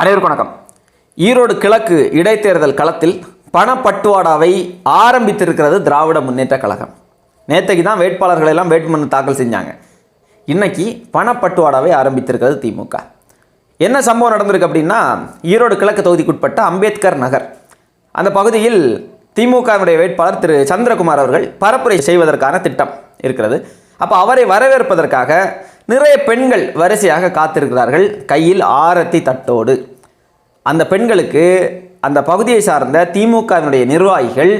அனைவருக்கும் வணக்கம். ஈரோடு கிழக்கு இடைத்தேர்தல் களத்தில் பணப்பட்டுவாடாவை ஆரம்பித்திருக்கிறது திராவிட முன்னேற்ற கழகம். நேற்றைக்கு தான் வேட்பாளர்கள் எல்லாம் வேட்புமனு தாக்கல் செஞ்சாங்க. இன்னைக்கு பணப்பட்டுவாடாவை ஆரம்பித்திருக்கிறது திமுக. என்ன சம்பவம் நடந்திருக்கு அப்படின்னா ஈரோடு கிழக்கு தொகுதிக்குட்பட்ட அம்பேத்கர் நகர். அந்த பகுதியில் திமுகவினுடைய வேட்பாளர் திரு சந்திரகுமார் அவர்கள் பரப்புரை செய்வதற்கான திட்டம் இருக்கிறது. அப்போ அவரை வரவேற்பதற்காக நிறைய பெண்கள் வரிசையாக காத்திருக்கிறார்கள் கையில் ஆரத்தி தட்டோடு. அந்த பெண்களுக்கு அந்த பகுதியை சார்ந்த திமுகவினுடைய நிர்வாகிகள்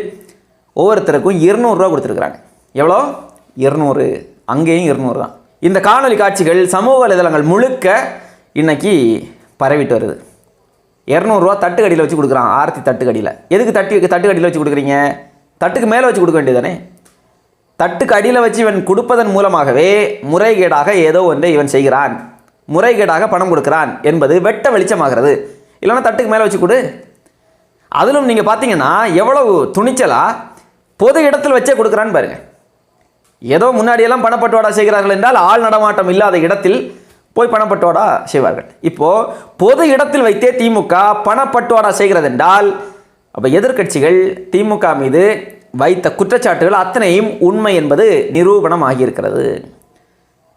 ஒவ்வொருத்தருக்கும் இருநூறுரூவா கொடுத்துருக்குறாங்க. எவ்வளோ? இருநூறு. அங்கேயும் இருநூறு தான். இந்த காணொலி காட்சிகள் சமூக வலைதளங்கள் முழுக்க இன்னைக்கு பரவிட்டு வருது. இரநூறுவா தட்டுக்கடியில் வச்சு கொடுக்குறான் ஆரத்தி தட்டுக்கடியில். எதுக்கு தட்டு தட்டுக்கடியில் வச்சு கொடுக்குறீங்க? தட்டுக்கு மேலே வச்சு கொடுக்க வேண்டியதானே தட்டுக்கு அடியில் வச்சு இவன் கொடுப்பதன் மூலமாகவே முறைகேடாக ஏதோ ஒன்றை இவன் செய்கிறான். முறைகேடாக பணம் கொடுக்கிறான் என்பது வெட்ட வெளிச்சமாகிறது. இல்லைன்னா தட்டுக்கு மேலே வச்சு கொடு. அதிலும் நீங்கள் பார்த்தீங்கன்னா எவ்வளவு துணிச்சலாக பொது இடத்தில் வச்சே கொடுக்குறான்னு பாருங்கள் ஏதோ முன்னாடியெல்லாம் பணப்பட்டுவாடா செய்கிறார்கள் என்றால் ஆள் நடமாட்டம் இல்லாத இடத்தில் போய் பணப்பட்டுவாடா செய்வார்கள். இப்போது பொது இடத்தில் வைத்தே திமுக பணப்பட்டுவாடா செய்கிறது என்றால் அப்போ எதிர்க்கட்சிகள் திமுக மீது வைத்த குற்றச்சாட்டுகள் அத்தனையும் உண்மை என்பது நிரூபணம் ஆகியிருக்கிறது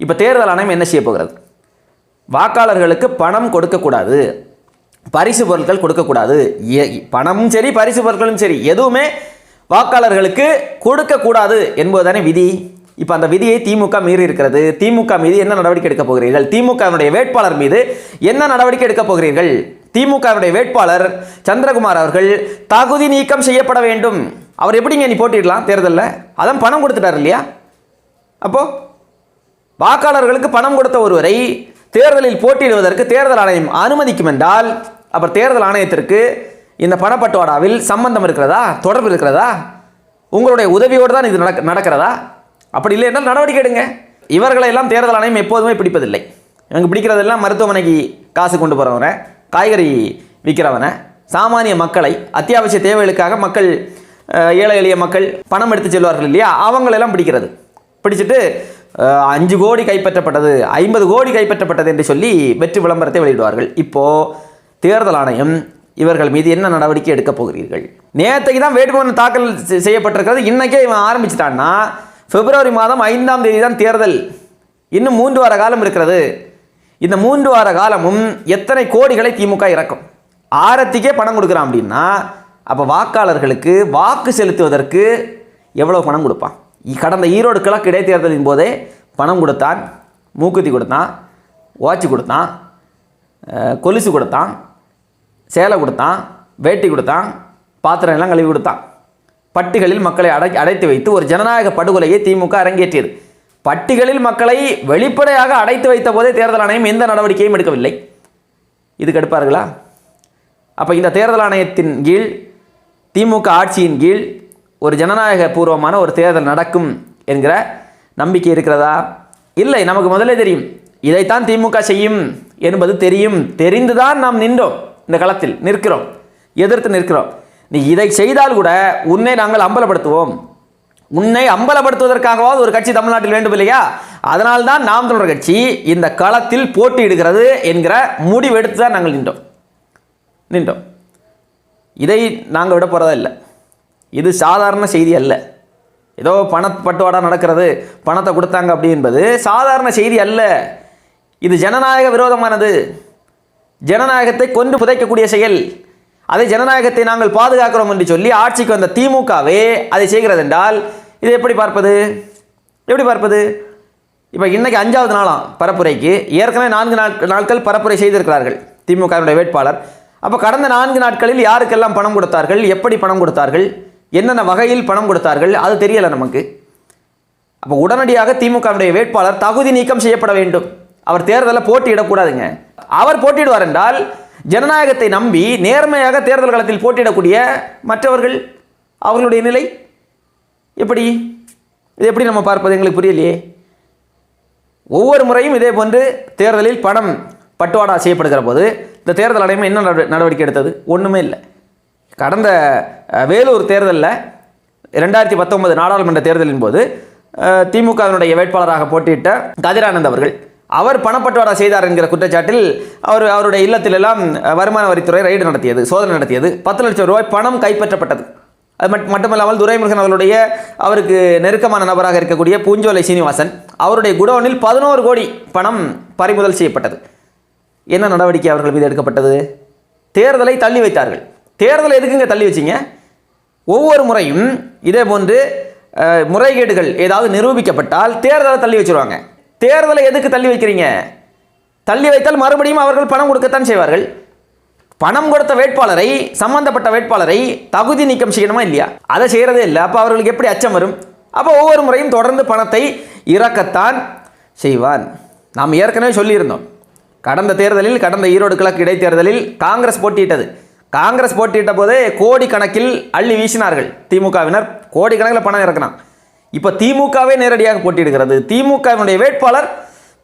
இப்போ தேர்தல் ஆணையம் என்ன செய்ய போகிறது? வாக்காளர்களுக்கு பணம் கொடுக்கக்கூடாது. பரிசு பொருட்கள் கொடுக்கக்கூடாது. பணமும் சரி பரிசு பொருட்களும் சரி எதுவுமே வாக்காளர்களுக்கு கொடுக்கக்கூடாது என்பதுதானே விதி. இப்போ அந்த விதியை திமுக மீறி இருக்கிறது. திமுக மீது என்ன நடவடிக்கை எடுக்கப் போகிறீர்கள்? திமுகவினுடைய வேட்பாளர் மீது என்ன நடவடிக்கை எடுக்கப் போகிறீர்கள்? திமுகவினுடைய வேட்பாளர் சந்திரகுமார் அவர்கள் தகுதி நீக்கம் செய்யப்பட வேண்டும். அவர் எப்படிங்க நீ போட்டிடலாம் தேர்தலில்? அதான் பணம் கொடுத்துட்டார் இல்லையா? அப்போது வாக்காளர்களுக்கு பணம் கொடுத்த ஒருவரை தேர்தலில் போட்டியிடுவதற்கு தேர்தல் ஆணையம் அனுமதிக்கும் என்றால் அப்புறம் தேர்தல் ஆணையத்திற்கு இந்த பணப்பட்டுவாடாவில் சம்பந்தம் இருக்கிறதா? தொடர்பு இருக்கிறதா? உங்களுடைய உதவியோடு தான் இது நடக்க நடக்கிறதா? அப்படி இல்லை என்றால் நடவடிக்கை எடுங்க. இவர்களை எல்லாம் தேர்தல் ஆணையம் எப்போதுமே பிடிப்பதில்லை. இவங்க பிடிக்கிறதெல்லாம் மருத்துவமனைக்கு காசு கொண்டு போகிறவனை காய்கறி விற்கிறவனை சாமானிய மக்களை அத்தியாவசிய தேவைகளுக்காக மக்கள் ஏழை எளிய மக்கள் பணம் எடுத்து செல்வார்கள் இல்லையா? அவங்களெல்லாம் பிடிக்கிறது. பிடிச்சிட்டு அஞ்சு கோடி கைப்பற்றப்பட்டது ஐம்பது கோடி கைப்பற்றப்பட்டது என்று சொல்லி வெற்றி விளம்பரத்தை வெளியிடுவார்கள். இப்போது தேர்தல் ஆணையம் இவர்கள் மீது என்ன நடவடிக்கை எடுக்கப் போகிறீர்கள்? நேற்றைக்கு தான் வேட்புமனு தாக்கல் செய்யப்பட்டிருக்கிறது. இன்றைக்கே இவன் ஆரம்பிச்சிட்டான்னா பிப்ரவரி மாதம் ஐந்தாம் தேதி தான் தேர்தல். இன்னும் மூன்று வார காலம் இருக்கிறது. இந்த மூன்று வார காலமும் எத்தனை கோடிகளை திமுக இறக்கும்? ஆரத்திக்கே பணம் கொடுக்குறான் அப்படின்னா அப்போ வாக்காளர்களுக்கு வாக்கு செலுத்துவதற்கு எவ்வளோ பணம் கொடுப்பான்? கடந்த ஈரோடு கிழக்கு இடைத்தேர்தலின் போதே பணம் கொடுத்தான் மூக்குத்தி கொடுத்தான் வாட்ச் கொடுத்தான் கொலுசு கொடுத்தான் சேலை கொடுத்தான் வேட்டி கொடுத்தான் பாத்திரம் எல்லாம் கழுவி கொடுத்தான். பட்டிகளில் மக்களை அடை அடைத்து வைத்து ஒரு ஜனநாயக படுகொலையை திமுக அரங்கேற்றியது. பட்டிகளில் மக்களை வெளிப்படையாக அடைத்து வைத்த போதே தேர்தல் ஆணையம் எந்த நடவடிக்கையும் எடுக்கவில்லை. இது கெடுப்பார்களா அப்போ இந்த தேர்தல் ஆணையத்தின் கீழ் திமுக ஆட்சியின் கீழ் ஒரு ஜனநாயக பூர்வமான ஒரு தேர்தல் நடக்கும் என்கிற நம்பிக்கை இருக்கிறதா? இல்லை நமக்கு முதலே தெரியும். இதைத்தான் திமுக செய்யும் என்பது தெரியும். தெரிந்துதான் நாம் நின்றோம். இந்த களத்தில் நிற்கிறோம். எதிர்த்து நிற்கிறோம். நீ இதை செய்தால் கூட உன்னை நாங்கள் அம்பலப்படுத்துவோம். உன்னை அம்பலப்படுத்துவதற்காகவாவது ஒரு கட்சி தமிழ்நாட்டில் வேண்டும் இல்லையா? அதனால்தான் நாம் தமிழர் கட்சி இந்த களத்தில் போட்டியிடுகிறது என்கிற முடிவெடுத்து தான் நாங்கள் நின்றோம். நின்றோம். இதை நாங்கள் விட போகிறதா இல்லை. இது சாதாரண செய்தி அல்ல. ஏதோ பணப்பட்டுவாடா நடக்கிறது பணத்தை கொடுத்தாங்க அப்படி என்பது சாதாரண செய்தி அல்ல. இது ஜனநாயக விரோதமானது. ஜனநாயகத்தை கொண்டு புதைக்கக்கூடிய செயல். அதை ஜனநாயகத்தை நாங்கள் பாதுகாக்கிறோம் என்று சொல்லி ஆட்சிக்கு வந்த திமுகவே அதை செய்கிறது என்றால் இதை எப்படி பார்ப்பது? எப்படி பார்ப்பது? இப்போ இன்னைக்கு அஞ்சாவது நாளாம் பரப்புரைக்கு ஏற்கனவே நான்கு நாள் நாட்கள் பரப்புரை செய்திருக்கிறார்கள் திமுகவினுடைய வேட்பாளர். அப்போ கடந்த நான்கு நாட்களில் யாருக்கெல்லாம் பணம் கொடுத்தார்கள்? எப்படி பணம் கொடுத்தார்கள்? என்னென்ன வகையில் பணம் கொடுத்தார்கள்? அது தெரியலை நமக்கு. அப்போ உடனடியாக திமுகவுடைய வேட்பாளர் தகுதி நீக்கம் செய்யப்பட வேண்டும். அவர் தேர்தலில் போட்டியிடக்கூடாதுங்க. அவர் போட்டியிடுவார் என்றால் ஜனநாயகத்தை நம்பி நேர்மையாக தேர்தல் களத்தில் போட்டியிடக்கூடிய மற்றவர்கள் அவர்களுடைய நிலை எப்படி? இது எப்படி நம்ம பார்ப்பது? எங்களுக்கு புரியலையே. ஒவ்வொரு முறையும் இதே போன்று தேர்தலில் பணம் பட்டுவாடா செய்யப்படுகிற போது இந்த தேர்தல் ஆணையம் என்ன நடவடிக்கை எடுத்தது? ஒன்றுமே இல்லை. கடந்த வேலூர் தேர்தலில் ரெண்டாயிரத்தி பத்தொன்பது நாடாளுமன்ற தேர்தலின் போது திமுகவினுடைய வேட்பாளராக போட்டியிட்ட கதிரானந்த் அவர்கள் அவர் பணப்பட்டுவாடா செய்தார் என்கிற குற்றச்சாட்டில் அவர் அவருடைய இல்லத்திலெல்லாம் வருமான வரித்துறை ரைடு நடத்தியது சோதனை நடத்தியது. பத்து லட்சம் ரூபாய் பணம் கைப்பற்றப்பட்டது. அது மட் மட்டுமல்லாமல் துரைமுருகன் அவருடைய அவருக்கு நெருக்கமான நபராக இருக்கக்கூடிய பூஞ்சோலை சீனிவாசன் அவருடைய குடோனில் பதினோரு கோடி பணம் பறிமுதல் செய்யப்பட்டது. என்ன நடவடிக்கை அவர்கள் மீது எடுக்கப்பட்டது? தேர்தலை தள்ளி வைத்தார்கள். தேர்தலை எதுக்குங்க தள்ளி வச்சிங்க? ஒவ்வொரு முறையும் இதே போன்று முறைகேடுகள் ஏதாவது நிரூபிக்கப்பட்டால் தேர்தலை தள்ளி வச்சிருவாங்க. தேர்தலை எதுக்கு தள்ளி வைக்கிறீங்க? தள்ளி வைத்தால் மறுபடியும் அவர்கள் பணம் கொடுக்கத்தான் செய்வார்கள். பணம் கொடுத்த வேட்பாளரை சம்பந்தப்பட்ட வேட்பாளரை தகுதி நீக்கம் செய்யணுமா இல்லையா? அதை செய்கிறதே இல்லை. அப்போ அவர்களுக்கு எப்படி அச்சம் வரும்? அப்போ ஒவ்வொரு முறையும் தொடர்ந்து பணத்தை இறக்கத்தான் செய்வான். நாம் ஏற்கனவே சொல்லியிருந்தோம். கடந்த தேர்தலில் கடந்த ஈரோடு கிழக்கு இடைத்தேர்தலில் காங்கிரஸ் போட்டியிட்டது. காங்கிரஸ் போட்டியிட்ட போதே கோடி கணக்கில் அள்ளி வீசினார்கள் திமுகவினர். கோடி கணக்கில் பணம் இறக்கினான். இப்போ திமுகவே நேரடியாக போட்டியிடுகிறது. திமுகவினுடைய வேட்பாளர்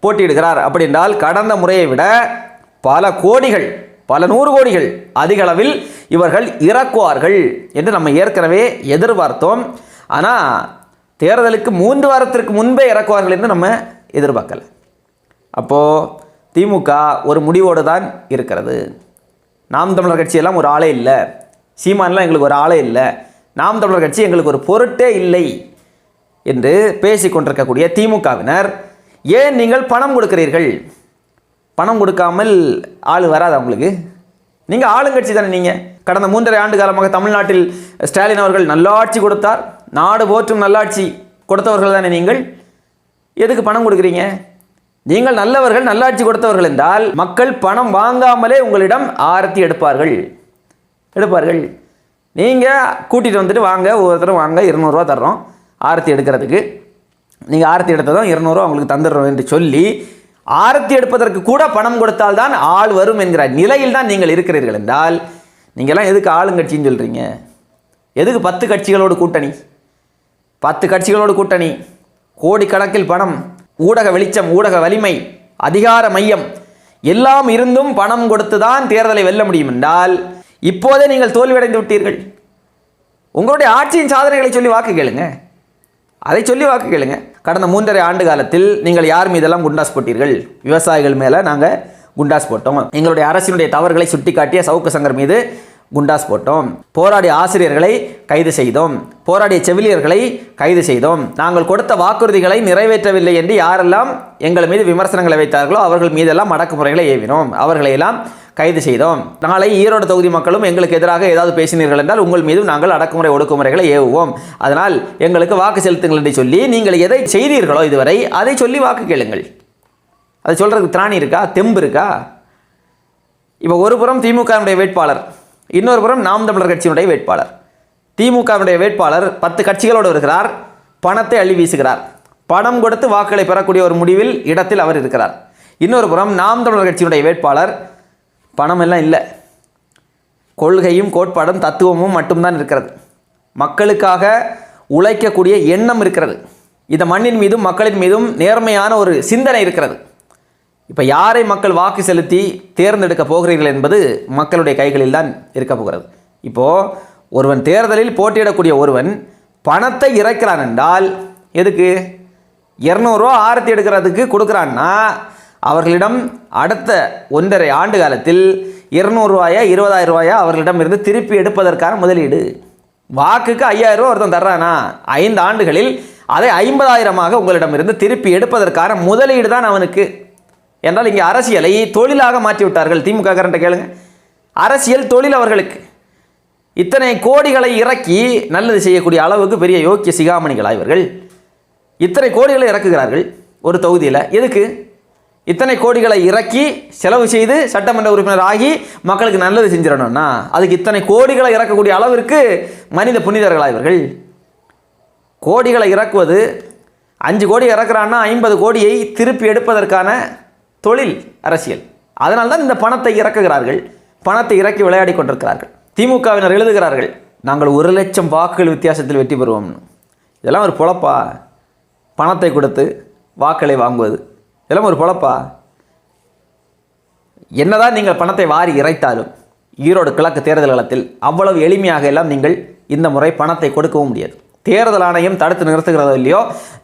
போட்டியிடுகிறார். அப்படி என்றால் கடந்த முறையை விட பல கோடிகள் பல நூறு கோடிகள் அதிக அளவில் இவர்கள் இறக்குவார்கள் என்று நம்ம ஏற்கனவே எதிர்பார்த்தோம். ஆனால் தேர்தலுக்கு மூன்று வாரத்திற்கு முன்பே இறக்குவார்கள் என்று நம்ம எதிர்பார்க்கல. அப்போது திமுக ஒரு முடிவோடு தான் இருக்கிறது. நாம் தமிழர் கட்சியெல்லாம் ஒரு ஆளே இல்லை. சீமான்லாம் எங்களுக்கு ஒரு ஆளே இல்லை. நாம் தமிழர் கட்சி எங்களுக்கு ஒரு பொருட்டே இல்லை என்று பேசிக்கொண்டிருக்கக்கூடிய திமுகவினர் ஏன் நீங்கள் பணம் கொடுக்கிறீர்கள்? பணம் கொடுக்காமல் ஆள் வராது அவங்களுக்கு நீங்கள் ஆளுங்கட்சி தானே நீங்கள் கடந்த மூன்றரை ஆண்டு காலமாக தமிழ்நாட்டில் ஸ்டாலின் அவர்கள் நல்லாட்சி கொடுத்தார். நாடு போற்றும் நல்லாட்சி கொடுத்தவர்கள் தானே நீங்கள். எதுக்கு பணம் கொடுக்குறீங்க? நீங்கள் நல்லவர்கள் நல்லாட்சி கொடுத்தவர்கள் என்றால் மக்கள் பணம் வாங்காமலே உங்களிடம் ஆரத்தி எடுப்பார்கள். எடுப்பார்கள். நீங்கள் கூட்டிகிட்டு வந்துட்டு வாங்க ஒவ்வொருத்தரும் வாங்க இருநூறுவா தர்றோம் ஆரத்தி எடுக்கிறதுக்கு. நீங்கள் ஆரத்தி எடுத்ததும் இருநூறுவா உங்களுக்கு தந்துடுறோம் என்று சொல்லி ஆரத்தி எடுப்பதற்கு கூட பணம் கொடுத்தால்தான் ஆள் வரும் என்கிற நிலையில் தான் நீங்கள் இருக்கிறீர்கள் என்றால் நீங்கள்லாம் எதுக்கு ஆளுங்கட்சின்னு சொல்கிறீங்க எதுக்கு பத்து கட்சிகளோடு கூட்டணி? பத்து கட்சிகளோடு கூட்டணி? கோடிக்கணக்கில் பணம். ஊடக வெளிச்சம் ஊடக வலிமை அதிகார மையம் எல்லாம் இருந்தும் பணம் கொடுத்து தான் தேர்தலை வெல்ல முடியும் என்றால் இப்போதே நீங்கள் தோல்வியடைந்து விட்டீர்கள். உங்களுடைய ஆட்சியின் சாதனைகளை சொல்லி வாக்கு கேளுங்க. அதை சொல்லி வாக்கு கேளுங்க. கடந்த மூன்றரை ஆண்டு காலத்தில் நீங்கள் யார் மீதெல்லாம் குண்டாஸ் போட்டீர்கள்? விவசாயிகள் மேலே நாங்கள் குண்டாஸ் போட்டோம். எங்களுடைய அரசினுடைய தவறுகளை சுட்டிக்காட்டிய சவுக்கு சங்கர் மீது குண்டாஸ் போட்டோம். போராடிய ஆசிரியர்களை கைது செய்தோம். போராடிய செவிலியர்களை கைது செய்தோம். நாங்கள் கொடுத்த வாக்குறுதிகளை நிறைவேற்றவில்லை என்று யாரெல்லாம் எங்கள் மீது விமர்சனங்களை வைத்தார்களோ அவர்கள் மீதெல்லாம் அடக்குமுறைகளை ஏவினோம். அவர்களையெல்லாம் கைது செய்தோம். நாளை ஈரோடு தொகுதி மக்களும் எங்களுக்கு எதிராக ஏதாவது பேசினீர்கள் என்றால் உங்கள் மீதும் நாங்கள் அடக்குமுறை ஒடுக்குமுறைகளை ஏவுவோம். அதனால் எங்களுக்கு வாக்கு செலுத்துங்கள் என்று சொல்லி நீங்கள் எதை செய்தீர்களோ இதுவரை அதை சொல்லி வாக்கு கேளுங்கள். அதை சொல்கிறதுக்கு திராணி இருக்கா? தெம்பு இருக்கா? இப்போ ஒரு புறம் திமுகவினுடைய வேட்பாளர். இன்னொரு புறம் நாம் தமிழர் கட்சியினுடைய வேட்பாளர். திமுகவினுடைய வேட்பாளர் பத்து கட்சிகளோடு வருகிறார். பணத்தை அள்ளி வீசுகிறார். பணம் கொடுத்து வாக்குகளை பெறக்கூடிய ஒரு முடிவில் இடத்தில் அவர் இருக்கிறார். இன்னொரு புறம் நாம் தமிழர் கட்சியினுடைய வேட்பாளர் பணம் எல்லாம் இல்லை. கொள்கையும் கோட்பாடும் தத்துவமும் மட்டும்தான் இருக்கிறது. மக்களுக்காக உழைக்கக்கூடிய எண்ணம் இருக்கிறது. இந்த மண்ணின் மீதும் மக்களின் மீதும் நேர்மையான ஒரு சிந்தனை இருக்கிறது. இப்போ யாரை மக்கள் வாக்கு செலுத்தி தேர்ந்தெடுக்க போகிறீர்கள் என்பது மக்களுடைய கைகளில் தான் இருக்க போகிறது. இப்போது ஒருவன் தேர்தலில் போட்டியிடக்கூடிய ஒருவன் பணத்தை இறக்கிறான் என்றால் எதுக்கு? இரநூறுவா ஆரத்தி எடுக்கிறதுக்கு கொடுக்குறான்னா அவர்களிடம் அடுத்த ஒன்றரை ஆண்டு காலத்தில் இருநூறுவாயா இருபதாயிரம் ரூபாயா அவர்களிடம் இருந்து திருப்பி எடுப்பதற்கான முதலீடு. வாக்குக்கு ஐயாயிரம் ரூபா ஒருத்தன் தர்றானா? ஐந்து ஆண்டுகளில் அதை ஐம்பதாயிரமாக உங்களிடமிருந்து திருப்பி எடுப்பதற்கான முதலீடு தான் அவனுக்கு. என்றால் இங்கே அரசியலை தொழிலாக மாற்றி விட்டார்கள் திமுக கரண்ட்டை கேளுங்க. அரசியல் தொழில் அவர்களுக்கு. இத்தனை கோடிகளை இறக்கி நல்லது செய்யக்கூடிய அளவுக்கு பெரிய யோக்கிய சிகாமணிகளா இவர்கள் இத்தனை கோடிகளை இறக்குகிறார்கள் ஒரு தொகுதியில். எதுக்கு? இத்தனை கோடிகளை இறக்கி செலவு செய்து சட்டமன்ற உறுப்பினர் ஆகி மக்களுக்கு நல்லது செஞ்சிடணும்னா அதுக்கு இத்தனை கோடிகளை இறக்கக்கூடிய அளவிற்கு மனித புனிதர்களா இவர்கள் கோடிகளை இறக்குவது அஞ்சு கோடி இறக்குறான்னா ஐம்பது கோடியை திருப்பி எடுப்பதற்கான தொழில் அரசியல். அதனால் தான் இந்த பணத்தை இறக்குகிறார்கள். பணத்தை இறக்கி விளையாடி கொண்டிருக்கிறார்கள். திமுகவினர் எழுதுகிறார்கள் நாங்கள் ஒரு லட்சம் வாக்குகள் வித்தியாசத்தில் வெற்றி பெறுவோம்னு இதெல்லாம் ஒரு பொழப்பா? பணத்தை கொடுத்து வாக்களை வாங்குவது. இதெல்லாம் ஒரு பொழப்பா? என்னதான் நீங்கள் பணத்தை வாரி இறைத்தாலும் ஈரோடு கிழக்கு தேர்தல் களத்தில் அவ்வளவு எளிமையாக எல்லாம் நீங்கள் இந்த முறை பணத்தை கொடுக்கவும் முடியாது. தேர்தல் ஆணையம் தடுத்து நிறுத்துகிறதோ இல்லையோ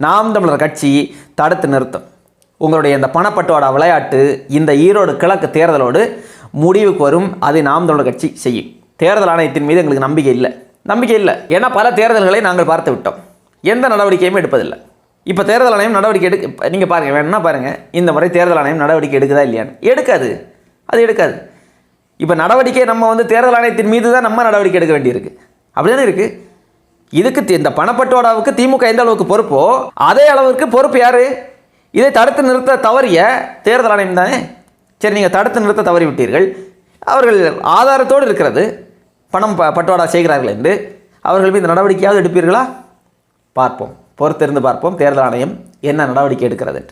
நாம் தமிழர் கட்சி தடுத்து நிறுத்தும். உங்களுடைய இந்த பணப்பட்டுவாடா விளையாட்டு இந்த ஈரோடு கிழக்கு தேர்தலோடு முடிவுக்கு வரும். அதை நாம் தமிழர் கட்சி செய்யும். தேர்தல் ஆணையத்தின் மீது எங்களுக்கு நம்பிக்கை இல்லை. நம்பிக்கை இல்லை. ஏன்னா பல தேர்தல்களை நாங்கள் பார்த்து விட்டோம். எந்த நடவடிக்கையும் எடுப்பதில்லை. இப்போ தேர்தல் ஆணையம் நடவடிக்கை எடுக்க நீங்கள் பாருங்கள் வேணும்னா பாருங்கள் இந்த முறை தேர்தல் ஆணையம் நடவடிக்கை எடுக்குதா இல்லையான்னு. எடுக்காது. அது எடுக்காது. இப்போ நடவடிக்கை நம்ம வந்து தேர்தல் ஆணையத்தின் மீது தான் நம்ம நடவடிக்கை எடுக்க வேண்டியிருக்கு. அப்படிதானே இருக்குது இதுக்கு இந்த பணப்பட்டுவாடாவுக்கு திமுக எந்த அளவுக்கு பொறுப்போ அதே அளவுக்கு பொறுப்பு யார்? இதை தடுத்து நிறுத்த தவறிய தேர்தல் ஆணையம் தானே? சரி நீங்கள் தடுத்து நிறுத்த தவறி விட்டீர்கள் அவர்கள் ஆதாரத்தோடு இருக்கிறது. பணம் ப பட்டுவாடா செய்கிறார்கள் என்று. அவர்கள் மீது நடவடிக்கையாவது எடுப்பீர்களா? பார்ப்போம். பொறுத்திருந்து பார்ப்போம். தேர்தல் ஆணையம் என்ன நடவடிக்கை எடுக்கிறது என்று.